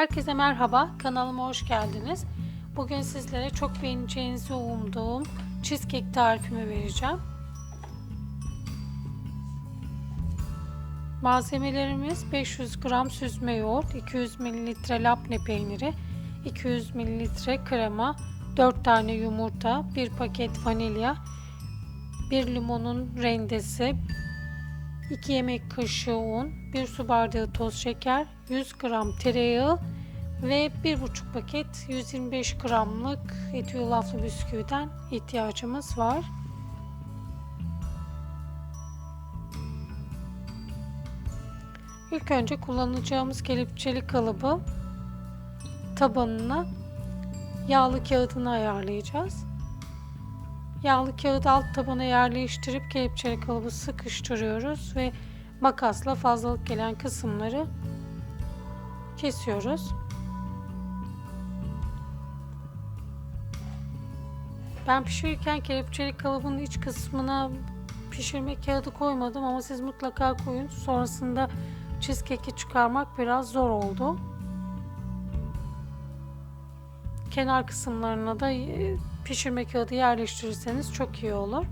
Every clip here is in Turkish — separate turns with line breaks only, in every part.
Herkese merhaba, kanalıma hoş geldiniz. Bugün sizlere çok beğeneceğinizi umduğum cheesecake tarifimi vereceğim. Malzemelerimiz 500 gram süzme yoğurt, 200 ml labne peyniri, 200 ml krema, 4 tane yumurta, 1 paket vanilya, 1 limonun rendesi, 2 yemek kaşığı un, 1 su bardağı toz şeker, 100 gram tereyağı ve 1,5 paket 125 gramlık eti yulaflı bisküviden ihtiyacımız var. İlk önce kullanacağımız kelepçeli kalıbı tabanına yağlı kağıdını ayarlayacağız. Yağlı kağıdı alt tabana yerleştirip kelepçeli kalıbı sıkıştırıyoruz ve makasla fazlalık gelen kısımları kesiyoruz. Ben pişirirken kelepçeli kalıbın iç kısmına pişirme kağıdı koymadım ama siz mutlaka koyun. Sonrasında cheesecake'i çıkarmak biraz zor oldu. Kenar kısımlarına da pişirme kağıdı yerleştirirseniz çok iyi olur.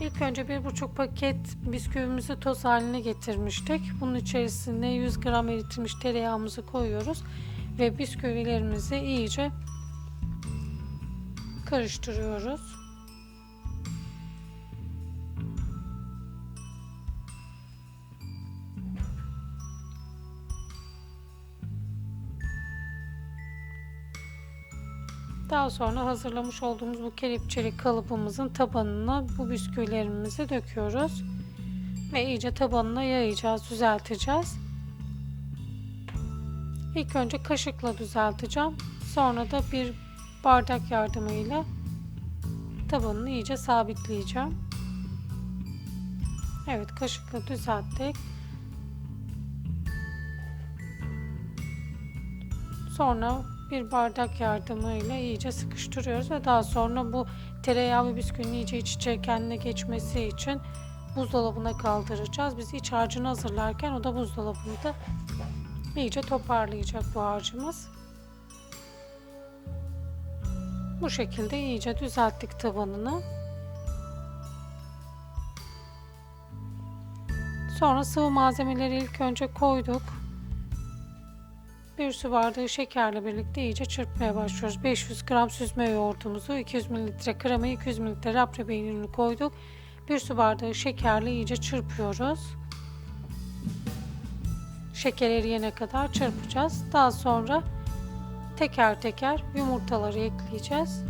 İlk önce bir buçuk paket bisküvimizi toz haline getirmiştik. Bunun içerisine 100 gram eritilmiş tereyağımızı koyuyoruz ve bisküvilerimizi iyice karıştırıyoruz. Daha sonra hazırlamış olduğumuz bu kelepçeli kalıbımızın tabanına bu bisküvilerimizi döküyoruz. Ve iyice tabanına yayacağız, düzelteceğiz. İlk önce kaşıkla düzelteceğim. Sonra da bir bardak yardımıyla tabanını iyice sabitleyeceğim. Evet kaşıkla düzelttik. Sonra bir bardak yardımıyla iyice sıkıştırıyoruz ve daha sonra bu tereyağı ve bisküvinin iyice iç içe kendine geçmesi için buzdolabına kaldıracağız. Biz iç harcını hazırlarken o da buzdolabında iyice toparlayacak bu harcımız. Bu şekilde iyice düzelttik tabanını. Sonra sıvı malzemeleri ilk önce koyduk. Bir su bardağı şekerle birlikte iyice çırpmaya başlıyoruz. 500 gram süzme yoğurdumuzu, 200 ml kremayı, 200 ml rapre peynirini koyduk. Bir su bardağı şekerle iyice çırpıyoruz. Şeker eriyene kadar çırpacağız. Daha sonra teker teker yumurtaları ekleyeceğiz.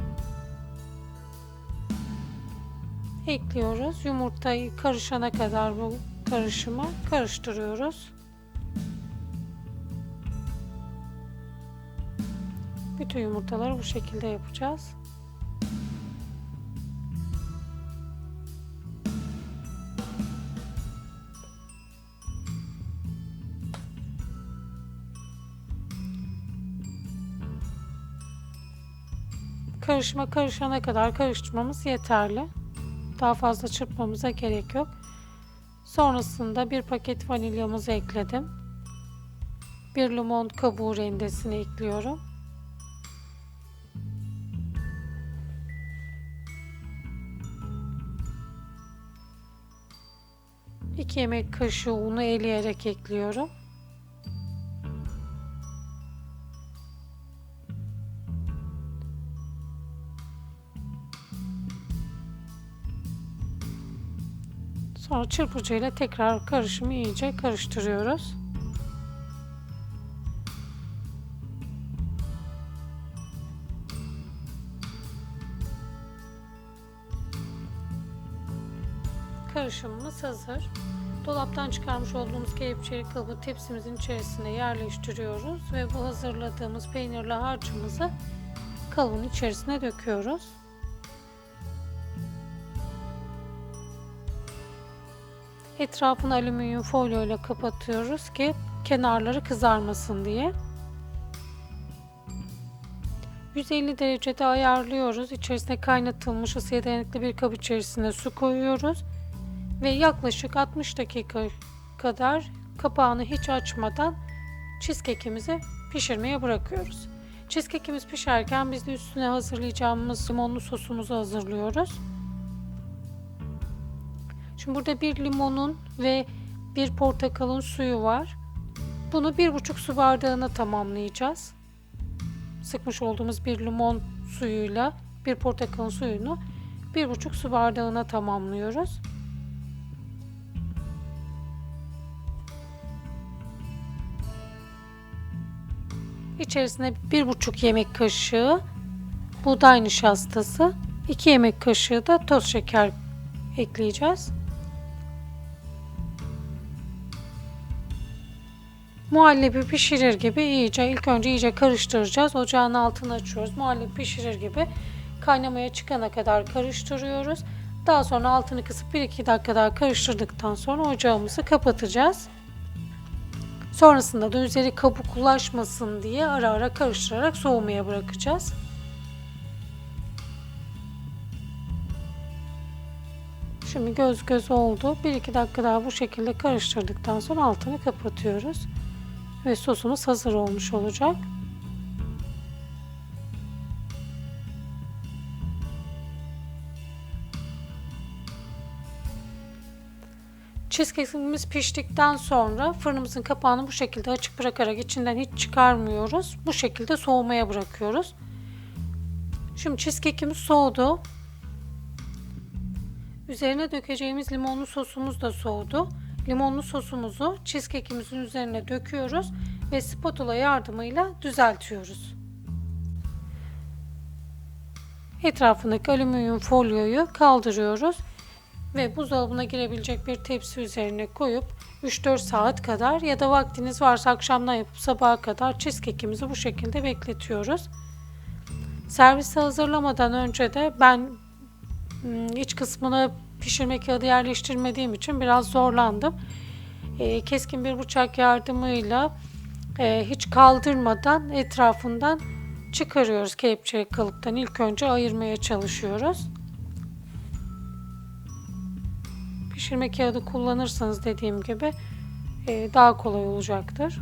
Ekliyoruz. Yumurtayı karışana kadar bu karışımı karıştırıyoruz. Bütün yumurtaları bu şekilde yapacağız. Karışma karışana kadar karıştırmamız yeterli. Daha fazla çırpmamıza gerek yok. Sonrasında bir paket vanilyamızı ekledim. Bir limon kabuğu rendesini ekliyorum. 2 yemek kaşığı unu eleyerek ekliyorum. Sonra çırpıcıyla tekrar karışımı iyice karıştırıyoruz. karışımımız hazır. Dolaptan çıkarmış olduğumuz kelepçeli kalıbı tepsimizin içerisine yerleştiriyoruz ve bu hazırladığımız peynirli harcımızı kalıbın içerisine döküyoruz. Etrafını alüminyum folyo ile kapatıyoruz ki kenarları kızarmasın diye. 150 derecede ayarlıyoruz. İçerisine kaynatılmış ısıya dayanıklı bir kap içerisine su koyuyoruz ve yaklaşık 60 dakika kadar kapağını hiç açmadan cheesecake'imizi pişirmeye bırakıyoruz. Cheesecake'imiz pişerken biz de üstüne hazırlayacağımız limonlu sosumuzu hazırlıyoruz. Şimdi burada bir limonun ve bir portakalın suyu var. Bunu bir buçuk su bardağına tamamlayacağız. Sıkmış olduğumuz bir limon suyuyla bir portakalın suyunu bir buçuk su bardağına tamamlıyoruz. İçerisine bir buçuk yemek kaşığı buğday nişastası, 2 yemek kaşığı da toz şeker ekleyeceğiz. Muhallebi pişirir gibi iyice ilk önce iyice karıştıracağız. Ocağın altını açıyoruz. Muhallebi pişirir gibi kaynamaya çıkana kadar karıştırıyoruz. Daha sonra altını kısıp 1-2 dakika daha karıştırdıktan sonra ocağımızı kapatacağız. Sonrasında da üzeri kabuklaşmasın diye ara ara karıştırarak soğumaya bırakacağız. Şimdi göz göz oldu. 1-2 dakika daha bu şekilde karıştırdıktan sonra altını kapatıyoruz. Ve sosumuz hazır olmuş olacak. Cheesecake'imiz piştikten sonra fırınımızın kapağını bu şekilde açık bırakarak içinden hiç çıkarmıyoruz. Bu şekilde soğumaya bırakıyoruz. Şimdi cheesecake'imiz soğudu. Üzerine dökeceğimiz limonlu sosumuz da soğudu. Limonlu sosumuzu cheesecake'imizin üzerine döküyoruz ve spatula yardımıyla düzeltiyoruz. Etrafındaki alüminyum folyoyu kaldırıyoruz ve buzdolabına girebilecek bir tepsi üzerine koyup 3-4 saat kadar ya da vaktiniz varsa akşamdan yapıp sabaha kadar cheesecake'imizi bu şekilde bekletiyoruz. Servise hazırlamadan önce de ben iç kısmına pişirme kağıdı yerleştirmediğim için biraz zorlandım. E, keskin bir bıçak yardımıyla e, hiç kaldırmadan etrafından çıkarıyoruz kelepçe kalıptan. İlk önce ayırmaya çalışıyoruz. Pişirme kağıdı kullanırsanız dediğim gibi e, daha kolay olacaktır.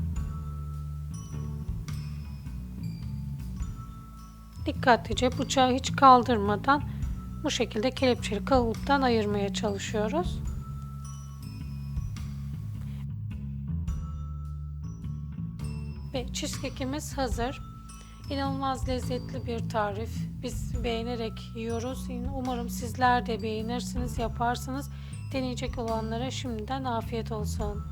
Dikkatlice bıçağı hiç kaldırmadan bu şekilde kelepçeli kalıptan ayırmaya çalışıyoruz. Ve cheesecake'imiz hazır. İnanılmaz lezzetli bir tarif. Biz beğenerek yiyoruz. Umarım sizler de beğenirsiniz, yaparsınız. Deneyecek olanlara şimdiden afiyet olsun.